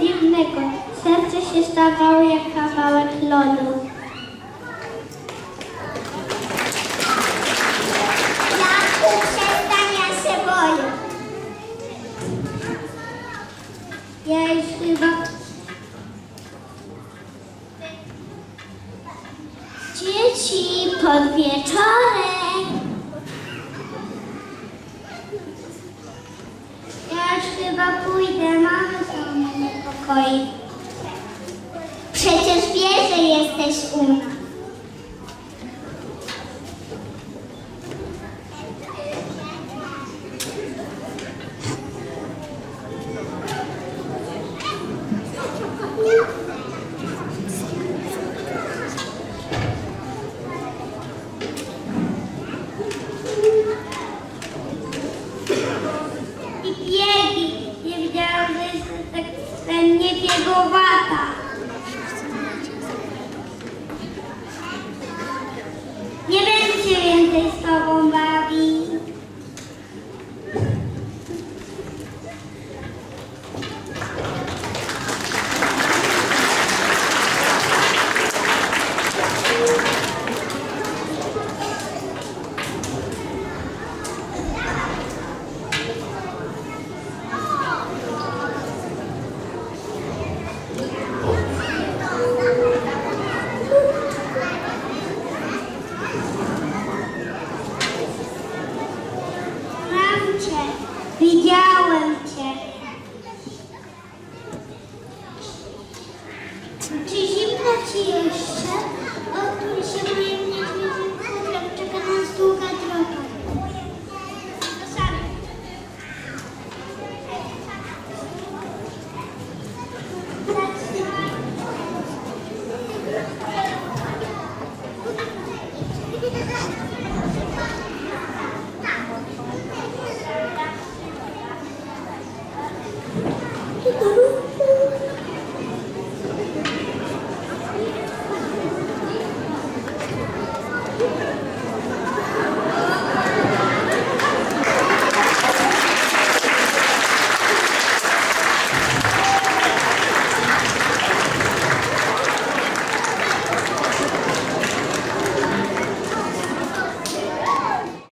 dziwnego. Serce się stawało jak kawałek lodu. Ja przestania się boję. Ja już chyba... Dzieci pod wieczorem. Przecież wie, że jesteś u nas. nie biegowata. Ojcze, widziałem Cię.